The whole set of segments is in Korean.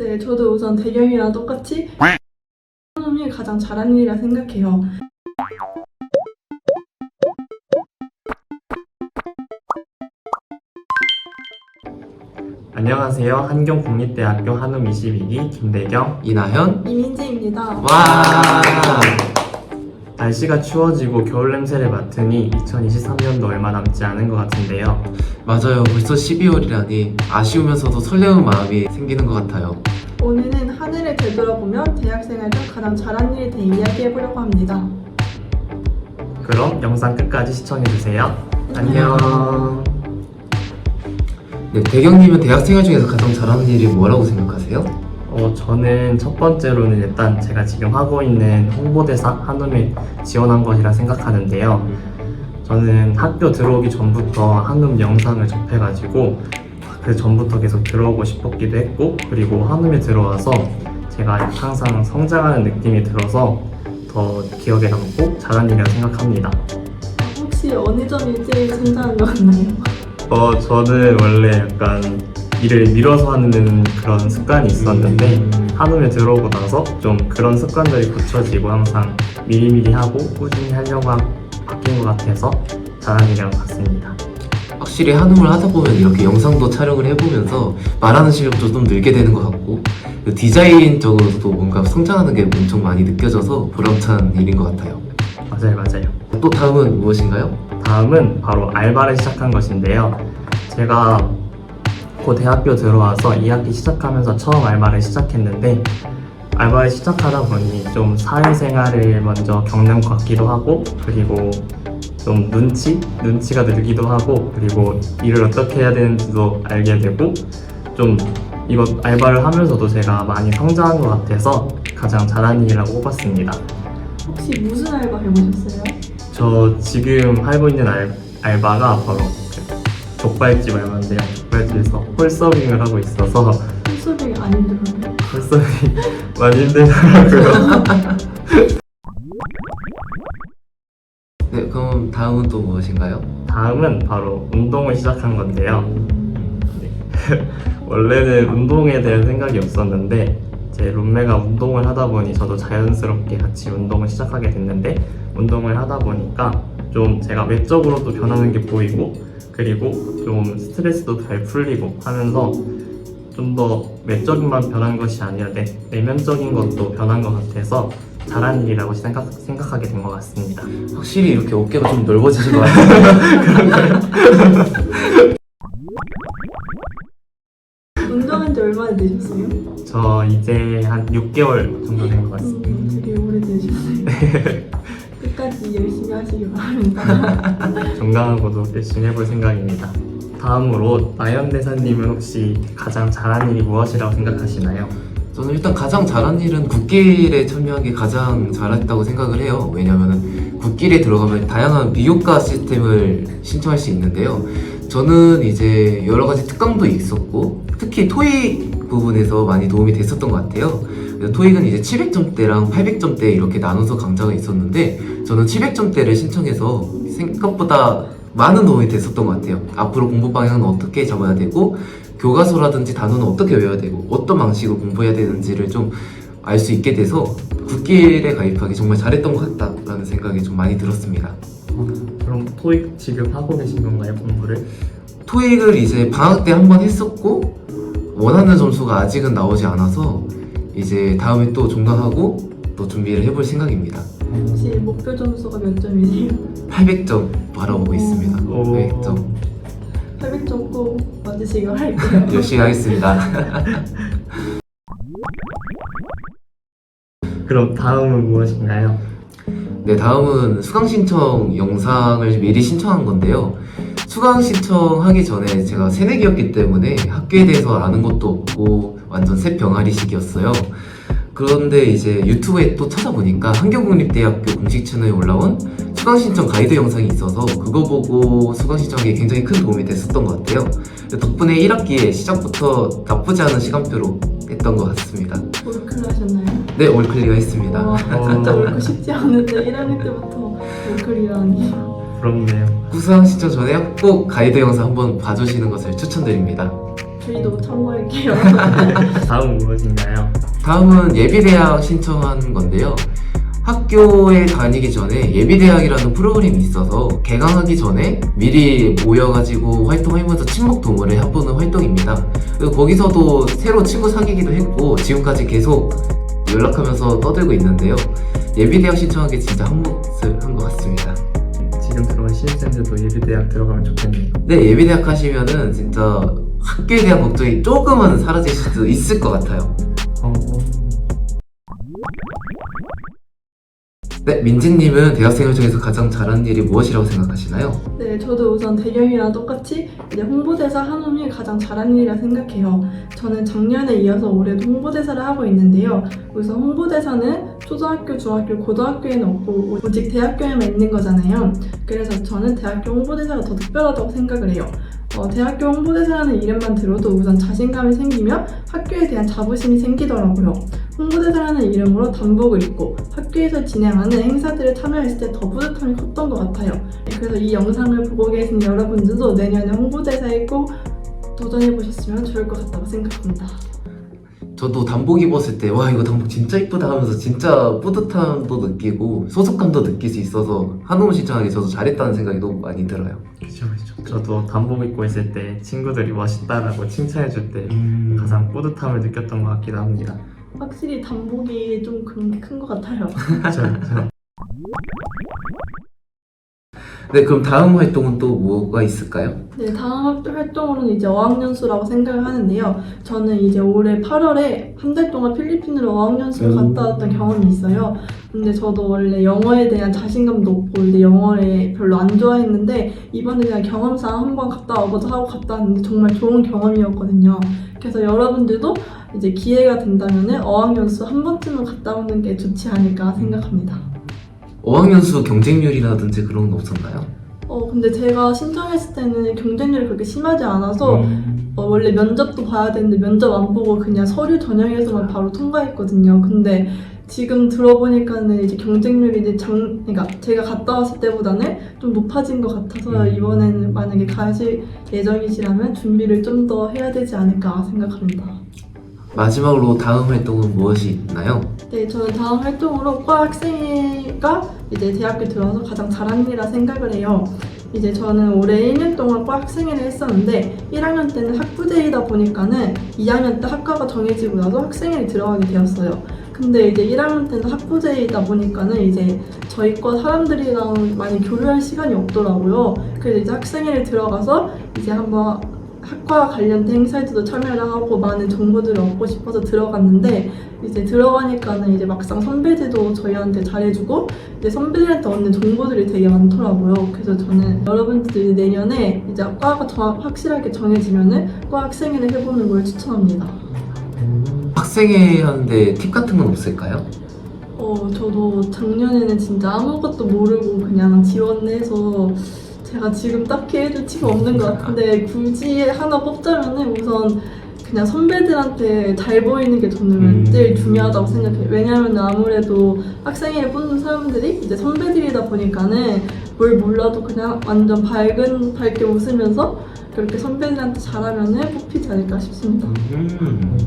네, 저도 우선 대경이랑 똑같이 한음이 가장 잘한 일이라 생각해요. 안녕하세요. 한경국립대학교 한음 22기 김대경. 이나현 이민지입니다. 와 날씨가 추워지고 겨울 냄새를 맡으니 2023년도 얼마 남지 않은 것 같은데요. 맞아요 벌써 12월이라니 아쉬우면서도 설레는 마음이 생기는 것 같아요 오늘은 하늘을 되돌아보며 대학생활 중 가장 잘한 일에 대해 이야기해보려고 합니다. 그럼 영상 끝까지 시청해주세요. 안녕. 네 대경님은 대학생활 중에서 가장 잘하는 일이 뭐라고 생각하세요? 어, 저는 첫 번째로는 일단 제가 지금 하고 있는 홍보대사 한음에 지원한 것이라 생각하는데요. 저는 학교 들어오기 전부터 한음 영상을 접해가지고 그 전부터 계속 들어오고 싶었기도 했고 그리고 한음에 들어와서 제가 항상 성장하는 느낌이 들어서 더 기억에 남고 잘한 일이라고 생각합니다. 혹시 어느 점이 제일 성장한 것 같나요? 어, 저는 원래 약간 일을 미뤄서 하는 그런 습관이 있었는데 한음에 들어오고 나서 좀 그런 습관들이 굳혀지고 항상 미리미리 하고 꾸준히 하려고 하- 바뀐 것 같아서 잘한 일이라고 봤습니다. 확실히 한음을 하다 보면 이렇게 영상도 촬영을 해보면서 말하는 실력도 좀 늘게 되는 것 같고 그 디자인적으로도 뭔가 성장하는 게 엄청 많이 느껴져서 보람찬 일인 것 같아요 맞아요, 맞아요. 또 다음은 무엇인가요? 다음은 바로 알바를 시작한 것인데요. 제가 곧 대학교 들어와서 2학기 시작하면서 처음 알바를 시작했는데 알바를 시작하다 보니 좀 사회생활을 먼저 겪는 것 같기도 하고 그리고 좀 눈치? 눈치가 늘기도 하고 그리고 일을 어떻게 해야 되는지도 알게 되고 좀 이거 알바를 하면서도 제가 많이 성장한 것 같아서 가장 잘한 일이라고 꼽았습니다. 혹시 무슨 알바 해보셨어요? 저 지금 하고 있는 알, 알바가 바로 그 족발집 알바인데요. 족발집에서 홀서빙을 하고 있어서 홀서빙이 안 힘들어요? 홀서빙 많이 힘들더라고요. 네 그럼 다음은 또 무엇인가요? 다음은 바로 운동을 시작한 건데요. 네. 원래는 운동에 대한 생각이 없었는데 제 룸메가 운동을 하다 보니 저도 자연스럽게 같이 운동을 시작하게 됐는데 운동을 하다 보니까 좀 제가 외적으로도 변하는 게 보이고 그리고 좀 스트레스도 잘 풀리고 하면서 좀 더 외적인만 변한 것이 아니라 내, 내면적인 것도 변한 것 같아서 잘한 일이라고 생각, 생각하게 된 것 같습니다. 확실히 이렇게 어깨가 좀 넓어지신 것 같아요 운동한 지 얼마나 되셨어요? 저 이제 한 6개월 정도 된 것 같습니다. 음, 되게 오래되셨어요. 끝까지 열심히 하시길 바랍니다. 건강하고도 열심히 해볼 생각입니다. 다음으로 나연 대사님은 혹시 가장 잘한 일이 무엇이라고 생각하시나요? 저는 일단 가장 잘한 일은 국길에 참여한 게 가장 잘했다고 생각을 해요. 왜냐면은 국길에 들어가면 다양한 비교과 시스템을 신청할 수 있는데요. 저는 이제 여러 가지 특강도 있었고 특히 토익 부분에서 많이 도움이 됐었던 것 같아요. 그래서 토익은 이제 700점대랑 800점대 이렇게 나눠서 강좌가 있었는데 저는 700점대를 신청해서 생각보다 많은 도움이 됐었던 것 같아요. 앞으로 공부 방향은 어떻게 잡아야 되고 교과서라든지 단어는 어떻게 외워야 되고 어떤 방식으로 공부해야 되는지를 좀 알 수 있게 돼서 국길에 가입하기 정말 잘했던 것 같다라는 생각이 좀 많이 들었습니다. 그럼 토익 지금 하고 계신 건가요, 공부를? 토익을 이제 방학 때 한 번 했었고 원하는 점수가 아직은 나오지 않아서 이제 다음에 또 종강하고 또 준비를 해볼 생각입니다. 혹시 목표 점수가 몇 점이세요? 800점 바라보고 있습니다. 오. 800점 800점 꼭 맞으시길 할게요. 열심히 하겠습니다. 그럼 다음은 무엇인가요? 네, 다음은 수강 신청 영상을 미리 신청한 건데요. 수강 신청하기 전에 제가 새내기였기 때문에 학교에 대해서 아는 것도 없고 완전 새 병아리식이었어요. 그런데 이제 유튜브에 또 찾아보니까 한경국립대학교 공식 채널에 올라온 수강 신청 가이드 영상이 있어서 그거 보고 수강 신청하기에 굉장히 큰 도움이 됐었던 것 같아요. 덕분에 1학기에 시작부터 나쁘지 않은 시간표로 했던 것 같습니다. 월클 하셨나요? 네, 올클리어 했습니다. 와, 진짜 월클 쉽지 않은데 1학년 때부터 월클이라니. 부럽네요. 수강 신청 전에 꼭 가이드 영상 한번 봐주시는 것을 추천드립니다. 저희도 참고할게요. 다음 무엇인가요? 다음은 예비대학 신청한 건데요. 학교에 다니기 전에 예비대학이라는 프로그램이 있어서 개강하기 전에 미리 모여가지고 활동하면서 친목 도모를 해보는 활동입니다. 그리고 거기서도 새로 친구 사귀기도 했고 지금까지 계속 연락하면서 떠들고 있는데요. 예비대학 신청한 게 진짜 한 몫을 한 것 같습니다. 지금 들어온 신입생들도 예비대학 들어가면 좋겠네요. 네, 예비대학 하시면은 진짜 학교에 대한 걱정이 조금은 사라질 수도 있을 것 같아요. 어, 네, 민지님은 대학생활 중에서 가장 잘한 일이 무엇이라고 생각하시나요? 네, 저도 우선 대경이랑 똑같이 이제 홍보대사 한움이 가장 잘한 일이라 생각해요. 저는 작년에 이어서 올해도 홍보대사를 하고 있는데요. 우선 홍보대사는 초등학교, 중학교, 고등학교에는 없고 오직 대학교에만 있는 거잖아요. 그래서 저는 대학교 홍보대사가 더 특별하다고 생각을 해요. 어, 대학교 홍보대사라는 이름만 들어도 우선 자신감이 생기며 학교에 대한 자부심이 생기더라고요. 홍보대사라는 이름으로 단복을 입고 학교에서 진행하는 행사들에 참여했을 때 더 뿌듯함이 컸던 것 같아요. 네, 그래서 이 영상을 보고 계신 여러분들도 내년에 홍보대사에 꼭 도전해보셨으면 좋을 것 같다고 생각합니다. 저도 단복 입었을 때 와 이거 단복 진짜 이쁘다 하면서 진짜 뿌듯함도 느끼고 소속감도 느낄 수 있어서 한우무 신청하기 저도 잘했다는 생각이 너무 많이 들어요. 그죠, 그죠. 저도 단복 입고 있을 때 친구들이 멋있다라고 칭찬해줄 때 음. 가장 뿌듯함을 느꼈던 것 같기도 합니다. 확실히 단복이 좀 그런 게 큰 것 같아요. 그죠, 그죠. 네 그럼 다음 활동은 또 뭐가 있을까요? 네, 다음 활동- 활동으로는 이제 어학연수라고 생각을 하는데요. 저는 이제 올해 8월에 한 달 동안 필리핀으로 어학연수를 음. 갔다 왔던 경험이 있어요. 근데 저도 원래 영어에 대한 자신감도 없고 근데 영어를 별로 안 좋아했는데 이번에 그냥 경험상 한번 갔다 와보자 하고 갔다 왔는데 정말 좋은 경험이었거든요. 그래서 여러분들도 이제 기회가 된다면 어학연수 한 번쯤은 갔다 오는 게 좋지 않을까 생각합니다. 어학연수 경쟁률이라든지 그런 건 없었나요? 어, 근데 제가 신청했을 때는 경쟁률이 그렇게 심하지 않아서 음. 어, 원래 면접도 봐야 되는데 면접 안 보고 그냥 서류 전형에서만 바로 통과했거든요. 근데 지금 들어보니까는 이제 경쟁률이 이제 장, 그러니까 제가 갔다 왔을 때보다는 좀 높아진 것 같아서 음. 이번에는 만약에 가실 예정이시라면 준비를 좀 더 해야 되지 않을까 생각합니다. 마지막으로 다음 활동은 무엇이 있나요? 네, 저는 다음 활동으로 과 학생회가 이제 대학교 들어와서 가장 잘한 일이라 생각을 해요. 이제 저는 올해 1년 동안 과 학생회를 했었는데 1학년 때는 학부제이다 보니까는 2학년 때 학과가 정해지고 나서 학생회를 들어가게 되었어요. 근데 이제 1학년 때는 학부제이다 보니까는 이제 저희 과 사람들이랑 많이 교류할 시간이 없더라고요. 그래서 이제 학생회를 들어가서 이제 한번 학과 관련된 행사에도 참여를 하고 많은 정보들을 얻고 싶어서 들어갔는데 이제 들어가니까는 이제 막상 선배들도 저희한테 잘해주고 이제 선배들한테 얻는 정보들이 되게 많더라고요. 그래서 저는 여러분들이 내년에 이제 과가 정- 확실하게 정해지면은 과 학생회를 해보는 걸 추천합니다. 학생회 하는데 팁 같은 건 없을까요? 어, 저도 작년에는 진짜 아무것도 모르고 그냥 지원해서 제가 지금 딱히 해줄 팁이 없는 것 같은데 굳이 하나 뽑자면은 우선 그냥 선배들한테 잘 보이는 게 저는 음. 제일 중요하다고 생각해요. 왜냐하면 아무래도 학생회를 뽑는 사람들이 이제 선배들이다 보니까는 뭘 몰라도 그냥 완전 밝은 밝게 웃으면서 그렇게 선배들한테 잘하면은 뽑히지 않을까 싶습니다. 음.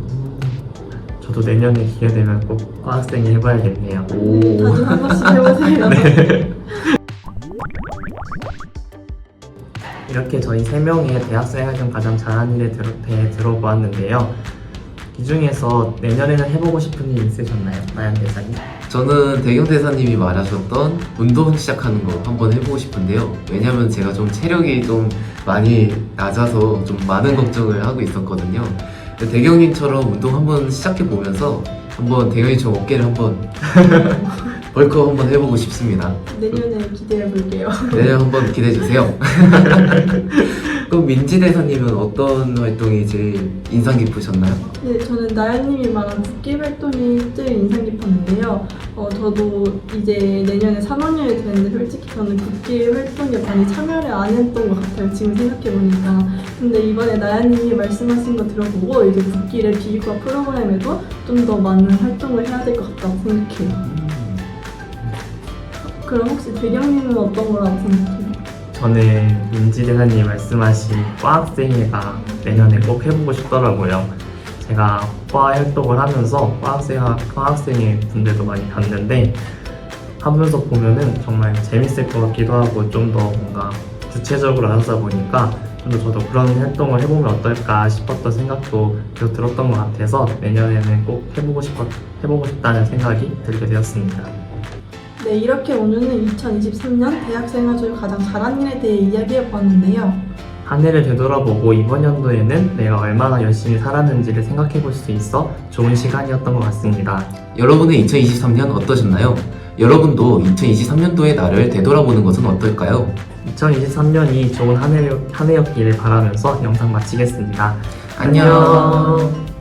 저도 내년에 기회 되면 꼭 과학생이 해봐야겠네요. 오. 다들 한 번씩 해보세요. 이렇게 저희 세 명의 대학생 중 가장 잘한 일에 대해 들어보았는데요. 이 중에서 내년에는 해보고 싶은 일 있으셨나요, 나연 대사님? 저는 대경 대사님이 말하셨던 운동 시작하는 거 한번 해보고 싶은데요. 왜냐면 제가 좀 체력이 좀 많이 낮아서 좀 많은 걱정을 하고 있었거든요. 대경님처럼 운동 한번 시작해 보면서 한번 대경님처럼 어깨를 한번 벌컥 한번 해보고 싶습니다. 내년에 기대해 볼게요. 내년 한번 기대해 주세요. 그럼 민지 대사님은 어떤 활동이 제일 인상 깊으셨나요? 네, 저는 나연님이 말한 국기 활동이 제일 인상 깊었는데요. 어, 저도 이제 내년에 3학년이 되는데 솔직히 저는 국기 활동에 많이 참여를 안 했던 것 같아요. 지금 생각해보니까. 근데 이번에 나연님이 말씀하신 거 들어보고 이제 국기의 비교과 프로그램에도 좀 더 많은 활동을 해야 될 것 같다고 생각해요. 그럼 혹시 배경님은 어떤 거라고 생각해요? 저는 민지 대사님 말씀하신 과학생회가 내년에 꼭 해보고 싶더라고요. 제가 과 활동을 하면서 과학생, 과학생회 분들도 많이 봤는데 하면서 보면은 정말 재밌을 것 같기도 하고 좀 더 뭔가 구체적으로 하다 보니까 좀더 저도 그런 활동을 해보면 어떨까 싶었던 생각도 계속 들었던 것 같아서 내년에는 꼭 해보고 싶었, 해보고 싶다는 생각이 들게 되었습니다. 네, 이렇게 오늘은 2023년 대학생활 중 가장 잘한 일에 대해 이야기해 보았는데요. 한 해를 되돌아보고 이번 연도에는 내가 얼마나 열심히 살았는지를 생각해 볼 수 있어 좋은 시간이었던 것 같습니다. 여러분의 2023년 어떠셨나요? 여러분도 2023년도의 나를 되돌아보는 것은 어떨까요? 2023년이 좋은 한, 해, 한 해였기를 바라면서 영상 마치겠습니다. 안녕.